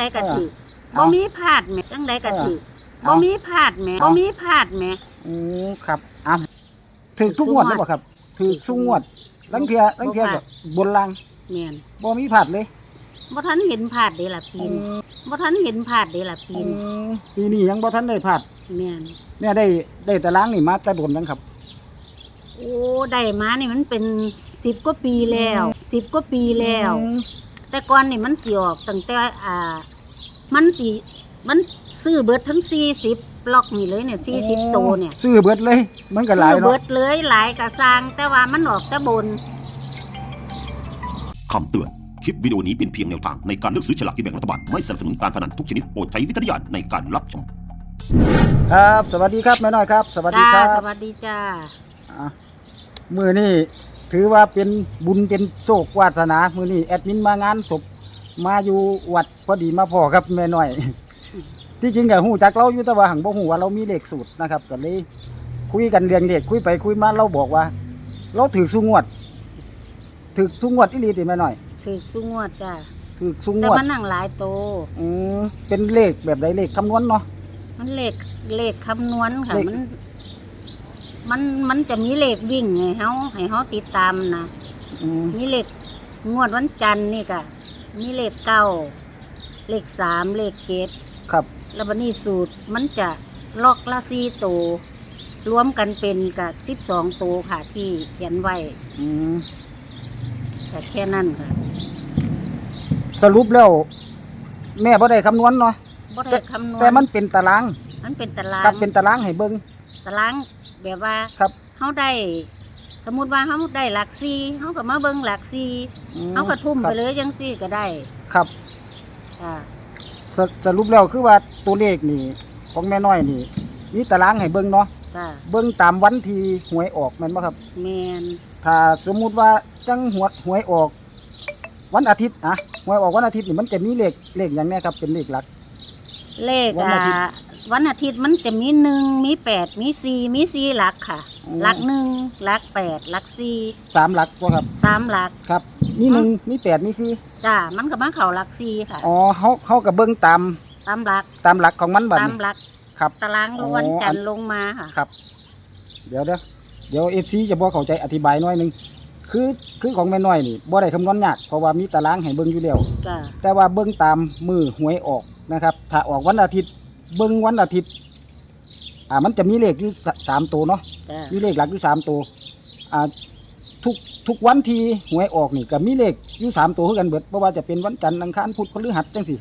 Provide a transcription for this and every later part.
ใดก็ถือเออบ่มีพลาดแหมจังใดก็ถือเออบ่มีพลาดแหมเอาบ่มีพลาดแหมอืมครับอะถือทุกงวดหรือเปล่าครับถือทุกงวดลังเทียลังเทียบ่พลาก็ดบนล่างแม่นบ่มีผัดเลยบ่ทันเห็นพลาดเด้ล่ะปีอืนมบ่ทันเห็นพลาดเด้ล่ะปีอืนมปีนี้ยังบ่ทันได้ผัดแม่นเนี่ยได้ได้แต่ล้างนี่มาแต่โดนยังครับ โอ้ได้มานี่มันเป็น10กว่าปีแล้ว10กว่าปีแล้วอืมแต่ก่อนนี่มันสิออกตั้งแต่อ่า มันสิมันซื้อเบิดทั้ง40ล็อกนี่เลยเนี่ย40ตัวเนี่ยซื้อเบิดเลย มันก็หลายซื้อเนาะเบิดเลยหลายกะสร้างแต่ว่ามันออกแต่บน คำเตือน คลิปวิดีโอนี้เป็นเพียงแนวทางในการเลือกซื้อฉลากกินแบ่งรัฐบาล ไม่สนับสนุนการพนันทุกชนิดโปรดใช้วิจารณญาณในการรับชม ครับ สวัสดีครับแม่น้อยครับ สวัสดีจ้า ครับสวัสดีจ้า อะมือนี่ถือว่าเป็นบุญเป็นโชควาสนา มือนี่แอดมินมางานศพ มาอยู่วัดพอดีมาพอครับแม่น้อย ที่จริงก็หูจักเราอยู่แต่ว่าหังบ่หูว่าเรามีเลขสูตรนะครับก็เลยคุยกันเรียงเลขคุยไปคุยมาเราบอกว่า เราถือสุงวดถือสุงวดอีหลีติแม่น้อยถือสุงวดจ้าถือสุงแต่วดมันหนังหลายโต อืมเป็นเลขแบบใดเลขคำนวณเนาะ มันเลขเลขคำนวณค่ะ เลข มัน มันมันจะมีเลขวิ่งให้เฮาให้เฮาติดตามนะอืมมีเลขงวดวันจันทร์นี่ก็ มีเลขเก้าเลขสามเลขเกตครับ แล้วบันนี้สูตรมันจะล็อกละสี่โตวรวมกันเป็นกับสิบสองตัวค่ะ ที่เขียนไว้อืมแต่แค่นั้นค่ะสรุปแล้ว แม่บ่ได้คำนวณเนาะบ่ได้คำนวณแต่มันเป็นตาราง มันเป็นตารางครับเป็นตารางให้เบิ่งตารางแบบว่าครับเขาได้ส มมุติว่าเขาได้หลักซีเขาก็มาเบิ่งหลักซีอืมเขาก็ทุ่มครัไปบเลยจังซี่ก็ได้ครับค่ะสสรุปแล้วคือว่าตัวเลขนี่ของแม่น้อยนี่มีตารางให้เบิ่งเนาะจ้าเบิ่งตามวันที่หวยออกแม่นบ่ครับ แมนถ้าสมมุติว่าจังหวดหวยออก วันอาทิตย์อะหวยออกวันอาทิตย์นี่มันจะมีเลขเลขอย่างแน่ครับเป็นเลขหลัก เลขวันอ่าอาทิตย์ วันอาทิตย์มันจะมีหนึ่งมีแปดมีสี่มีสี่หลักค่ะ อืม หลักหนึ่งหลักแปดหลักสี่สามหลักบ่ครับ สามหลักครับมีหนึ่งมีแปดมีสี่จ้ามันก็มาเข่าหลักสี่ค่ะอ๋อเฮาเฮาก็เบิ่งตามตามหลักตามหลักของมันบัดตามนี้หลักครับ ตารางอ๋อวันจันทร์ลงมาค่ะ ครับ เดี๋ยวเด้อเดี๋ยว FC จะบ่เข้าใจอธิบายหน่อยหนึงคือคือของแม่น้อยนี่บ่ได้คำนวณยากเพราะว่ามีตารางให้เบิ่งอยู่แล้ว จ้าแต่ว่าเบิ่งตามมือหวยออกนะครับ ถ้าออกวันอาทิตย์ เบิ่งวันอาทิตย์ อ่า มันจะมีเลขอยู่สสามตัวเนาะจ้ามีเลขหลักอยู่สามตัวอ่าทุกทุกวันที่หวยออกนี่ก็มีเลขอยู่สามตัวคือกันเบิดเพราะว่าจะเป็นวันจันทร์อังคารพุธพฤหัสจังสิ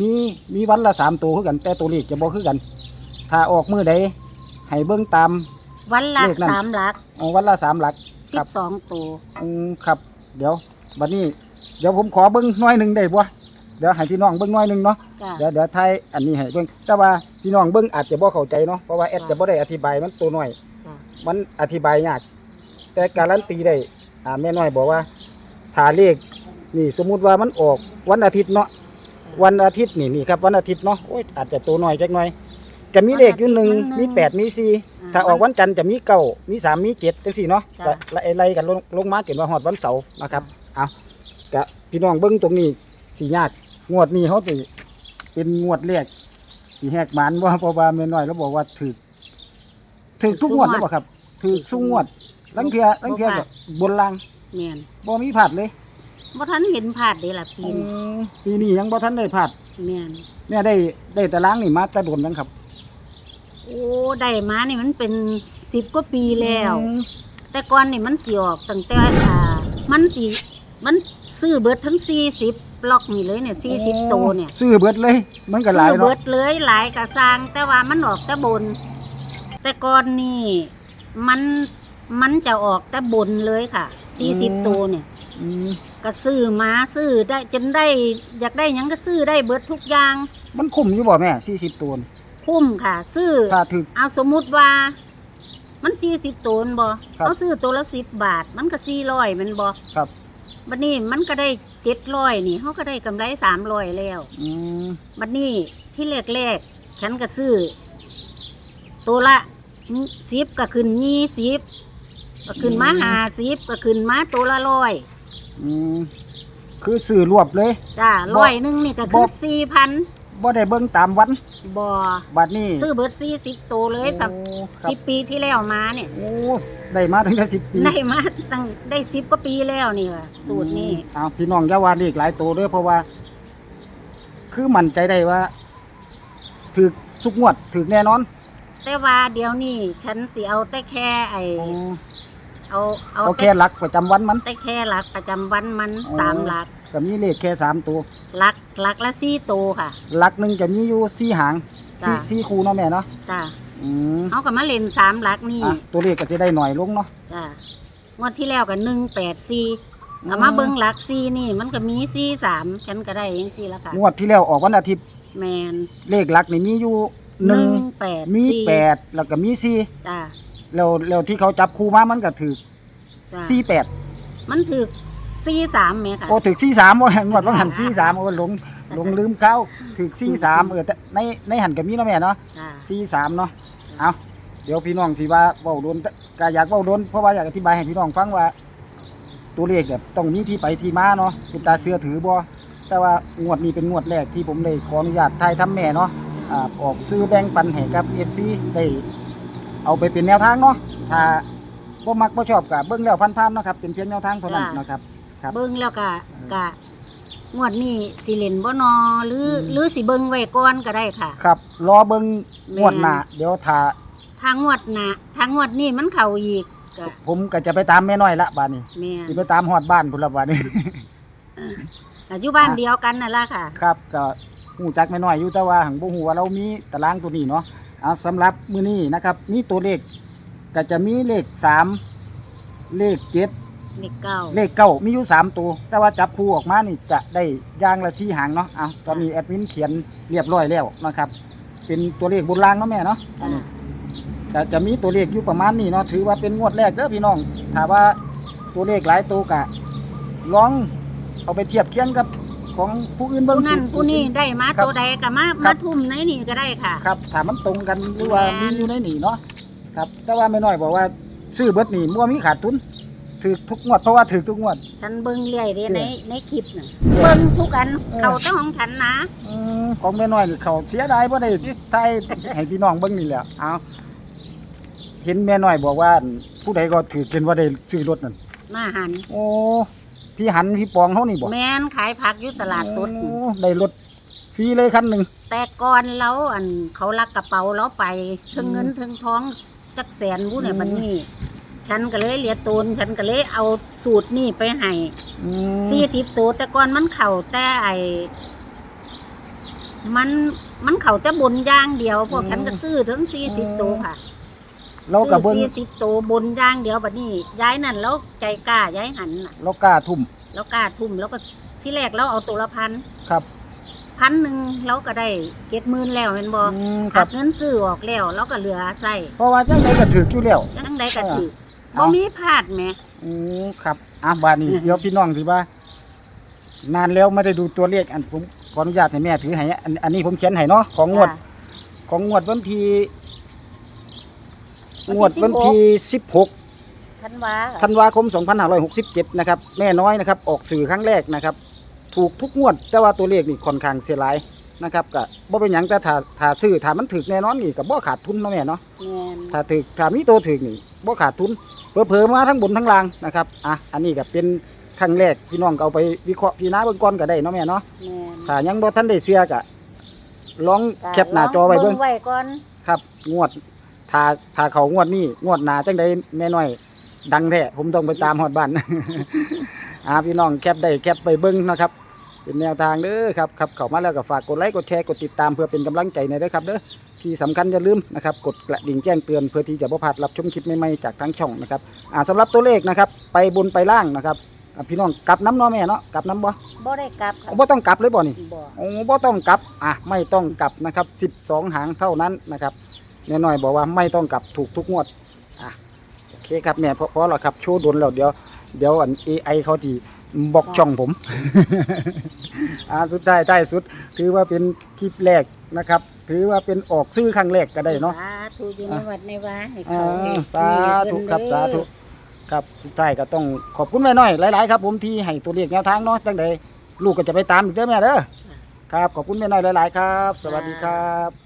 มีมีวันละสามตัวคือกัน แต่ตัวเลขจะบ่คือกัน ถ้าออกมือใดให้เบิ่งตาม วันละเลขนั้น สามหลักเอาวันละสามหลัก สิครับบ สองตัว อืมครับ เดี๋ยวบัดนี้ เดี๋ยวผมขอเบิ้งหน้อยหนึ่งได้บ่เดี๋ยวให้พี่น้องเบิ้งหน้อยหนึ่งเนาะจ้าเดี๋ยวเดี๋ยวไทยอันนี้ให้เบิ้งแต่ว่าพี่น้องเบิ้งอาจจะบ่เข้าใจเนาะเพราะว่าแอดค่ะจะบ่ได้อธิบายมันตัวน้อยจ้ามันอธิบายยาก แต่การันตีได้อ่าแม่น้อยบอกว่าถ้าเลขนี่สมมุติว่ามันออกวันอาทิตย์เนาะวันอาทิตย์นี่นี่ครับวันอาทิตย์เนาะโอ้ยอาจจะตัวน้อยจักหน่อย จะมีเลขอยู่หนึ่งมีแปดมีสี่ถ้าออกวันจันทร์จะมีเก้ามีสามมีเจ็ดจังสี่เนาะก็ไล่ไล่กันลงลงมาจนว่าฮอดวันเสาร์นะครับเอากะพี่น้องเบิ้งตรงนี้สียาก งวดนี้เขาสิเป็นงวดแรกสีแหกหมันว่าเพราะว่าแม่น้อยเราบอกว่าถือถือทุกงวดหรือเปล่าครับถือทุกงวดลังเทียลังเทียก็บนล่างแมนบ่มีผัดเลยบ่ทันเห็นพลาดเด้ล่ะปีนอืมปีนี้ยังบ่ทันได้ผัดแมนเนี่ยได้ได้แต่ล้างนี่มาแต่โดนยังครับ โอ้ได้มานี่มันเป็นสิบกว่าปีแล้วอืมแต่ก่อนนี่มันสิออกตั้งแต่อ่ามันสิมันซื้อเบิดทั้งสี่สิบ ล็อกนี่เลยเนี่ยสี่สิบตัวเนี่ยซื้อเบิดเลย มันก็หลายซื้อเนาะเบิดเลยหลายกระสร้างแต่ว่ามันออกแต่บน แต่ก่อนนี่มันมันจะออกแต่บนเลยค่ะสี่สิบตัวเนี่ย อืมก็ซื้อมาซื้อได้จนได้อยากได้หยังก็ซื้อได้เบิดทุกอย่าง มันคุ้มอยู่บ่แม่40ตัวนี่คุ้มค่ะ ซื้อ ถ้าถึก เอาสมมุติว่า มันสี่สิบตัวนั่นบ่ครับเอาซื้อตัวละสิบบาท มันก็สี่ร้อยมันบ่ครับ บัดนี้มันก็ได้เจ็ดร้อยนี่เขาก็ได้กำไรสามร้อยแล้วอืมบัดนี้ที่แรกๆฉันก็ซื้อตัวละสิบก็ขึ้นยี่สิบก็ขึ้นมาหาสิบก็ขึ้นมาตัวละร้อยอืมคือซื้อรวบเลย จ้าบ่ร้อยหนึงนี่ก็บ่คือสี่พัน บ่ได้เบิ่งตามวันบ่บัดนี้ซื้อเบิดสี่สิบตัวเลยสักโอ้ครัสิบบปีที่แล้วมาเนี่ยโอ้ได้มาถึงได้10ปีได้มาตั้งได้สิบกว่าปีแล้วนี่ว่ะสูตรนี้อืมเอาพี่น้องอย่าว่าเลขหลายตัวเด้อเพราะว่า คือมั่นใจได้ว่าถูกทุกงวดถูกแน่นอน แต่ว่าเดี๋ยวนี้ฉันสิเอาแต่แค่ไอเอาเอาเอาแต่แค่หลักประจำวันมัน แต่แค่หลักประจำวันมันอ๋อสามหลัก ก็มีเลขแค่สามตัวหลักหลักละสี่ตัวค่ะ หลักหนึ่งจะมีอยู่สี่หางสี่จ้ะ สี่คู่เนาะแม่เนาะจ้าอืมเขากับมาเล่นสามหลักนี่อะตัวเลขก็จะได้หน่อยลงเนาะ จ้างวดที่แล้วกับหนึ่งแปดสี่อืม เอามาเบิ้งหลักสี่นี่ มันก็มีสี่สามฉันก็ได้ยังสี่ละค่ะงวดที่แล้วออกวันอาทิตย์แมนเลขหลักนี่มีอยู่หนึ่งแปดมีสี่แปดแล้วก็มีสี่จ้าแล้วแล้วที่เขาจับคู่มามันก็ถือจ้าสี่แปดมันถือ สี่สามไหมค่ะ โอ้ถือสี่สามว่างวดว่าหันสี่สามโอ้หลงหลงลืมเข้าถือสี่สามเออแต่ในในหันก็มีเนาะแม่เนาะจ้าสี่สามเนาะเอาเดี๋ยวพี่น้องสิว่าเว้าโดนก็อยากเว้าโดนเพราะว่าอยากอธิบายให้พี่น้องฟังว่า ตัวเลขเนี่ยต้องมีที่ไปที่มาเนาะเป็นตาเสื้อถือบ่แต่ว่างวดนี้เป็นงวดแรกที่ผมได้ขออนุญาตทายทำแม่เนาะอ่าออกซื้อแบ่งปันให้กับ FC ได้เอาไปเป็นแนวทางเนาะถ้าบ่มักบ่ชอบก็เบิ่งแล้วผ่านๆเนาะครับเป็นเพียงแนวทางเท่านั้นนะครับ ครับ เบิ้งแล้วก็กะงวดนี้สิเล่นบ่นอหรืออม หรือสิเบิ้งไว้ก่อนก็ได้ค่ะ ครับรอเบิ่งงวดหน้าเดี๋ยวถ้าทางงวดหนะทางงวดนี้มันเข้าอีกก็ผมก็จะไปตามแม่น้อยละบัดนี้แม่นสิไปตามฮอดบ้านพุ่นละบัดนี้ ก็อยู่บ้านเดียวกันนั่นล่ะค่ะ ครับก็หูจักไม่น้อยอยู่แต่ว่าหังบ่ฮู้ว่าเรามีตารางตัวนี้เนาะเอาสำหรับมื้อนี้นะครับ มีตัวเลขก็จะมีเลข 3 เลข 7 เลขเก้าเลขเก้ามีอยู่สามตัว แต่ว่าจับคู่ออกมานี่จะได้อย่างละ4หางเนาะเอาตอนนี้แอดมินเขียนเรียบร้อยแล้วนะครับ เป็นตัวเลขบนรางเนาะแม่เนาะอันนี้ก็จะมีตัวเลขอยู่ประมาณนี้เนาะถือว่าเป็นงวดแรกเด้อพี่น้องถ้าว่าตัวเลขหลายตัวกะลองเอาไปเทียบเคียงกับของผู้อื่นเบิ่งผู้นั้นสิ ผู้นี้ได้มาครับตัวใดก็มาครัมาบ ทุ่มในนี่ก็ได้ค่ะ ครับถ้ามันตรงกันหรือว่าแม่มีน อยู่ในนี่เนาะครับ แต่ว่าไม่น้อยบอกว่าซื้อเบิดนี่มั่วมีขาดทุน ถือทุกงวดเพราะว่าถือทุกงวด ฉันเบิ่งเรื่อยเด้เด้ในในคลิปน่ะเบิ่งทุกอันเออ เข้าแต้องของฉันนะ อืมของแม่น้อยนี่เขาเสียดายบ่ได้ไทยให้พี่น้องเบิ่งนี่แหละเอาเห็นแม่น้อยบอกว่าผู้ใดก็ถือเกินว่าได้ซื้อรถนั่นมาหัน โอ้พี่หันพี่ปองเฮานี่บ่แม่นขายผักอยู่ตลาดสดโอ้ได้รถฟรีเลยคันหนึง แต่ก่อนเราอันเขาลักกระเป๋าเราไปถึงอืมเงินถึงท้องจักแสนบุเนี่ยอืม บัดนี้ ฉันก็เลยเลียตูนฉันก็เลยเอาสูตรนี่ไปให้อืมสี่สิบตัวแต่ก่อนมันเข่าแต่ไอมันมันเข่าจะบนอย่างเดียวพวกฉันก็ซื้อถึงสี่สิบตัวค่ะเราก็เบิ่งสี่สิบตัวบนอย่างเดียวบัดนี้ย้ายนั่นแล้วใจกล้าย้ายหันน่ะเรากล้าทุ่มแล้วกล้าทุ่มแล้วก็ที่แรกเราเอาตัวละพันครับพันหนึ่งเราก็ได้เก็บหมื่นแล้วเป็นบออืมคหัรับกเงินซื้อออกแล้วเราก็เหลือใส่เพราะว่าจังไดก็ถืออยู่แล้วยังได้ก็ถือเอา บ่มีพลาดแหม อืมครับอะบาดนี้อืม เดี๋ยวพี่น้องสิว่า นานแล้วไม่ได้ดูตัวเลขอันผมขออนุญาตให้แม่ถือให้อันอันนี้ผมเขียนให้เนาะของงวด จ้ะ ของงวดวันที่วันที่งวดวันที่ 16ทันวาธันวาคม 2567 นะครับ แม่น้อยนะครับ ออกสื่อครั้งแรกนะครับ ถูกทุกงวด แต่ว่าตัวเลขนี่ค่อนข้างเสียหลายนะครับก็บ่เป็นหยังแต่ถ้าถ้าซื้อถ้ามันถึกแน่นอนนี่ก็บ่ขาดทุนเนาะแม่เนาะแม่นถ้าถึกถ้ามีตัวถึกนี่ บ่ขาดทุนเผลอๆมาทั้งบนทั้งล่างนะครับอะอันนี้ก็เป็นครั้งแรกพี่น้องก็เอาไปวิเคราะห์พี่น้าเบิ่งก่อนก็ได้เนาะแม่เนาะแม่นถ้ายังบ่ทันได้เสียก็ลองแคปหน้าจอไว้เบิ่ง ไว้ก่อนครับงวดถ้าถ้าเขางวดนี้งวดหน้าจังไดแม่น้อย ดังแท้ผมต้องไปตามฮอดบ้านอ่าพี่น้องแคปได้แคปไปเบิ่งนะครับ เป็นแนวทางเด้อครับครับเข้ามาแล้วก็ฝากกดไลค์กดแชร์กดติดตามเพื่อเป็นกำลังใจในอยเด้อครับเด้อที่สำคัญอย่าลืมนะครับกดกระดิ่งแจ้งเตือนเพื่อที่จะบ่พลาดรับชมคลิปใหม่ๆจากทางช่องนะครับอ่าสำหรับตัวเลขนะครับ ไปบนไปล่างนะครับอ่าพี่น้องกลับน้ำเนาะแม่เนาะกลับน้ำบ่บ่ได้กลับค่ะบ่ต้องกลับเลยบ่นี่บ่โอ้บ่ต้องกลับอะไม่ต้องกลับนะครับ12หางเท่านั้นนะครับแน่น้อยบอกว่าไม่ต้องกลับถูกทุกงวดอะโอเคครับแม่เพราะเพราะเราครับโชว์โดนแล้วเดี๋ยวเดี๋ยวอัน AI เขาที่ บล็อกช่องผมอ่าสุดท้ายท้ายสุด ถือว่าเป็นคลิปแรกนะครับ ถือว่าเป็นออกซื้อครั้งแรกก็ได้เนาะ สาธุอยู่ในวัดในวาให้อ่าเขาให้สาธุครับเงิสานเด้อธุครับสุดท้ายก็ต้องขอบคุณแม่น้อยหลายๆครับผมที่ให้ตัวเลขแนวทางเนาะจังใดลูกก็จะไปตามอีกเด้อแม่เด้อครับขอบคุณแม่น้อยหลายๆครับ สวัสดีครับ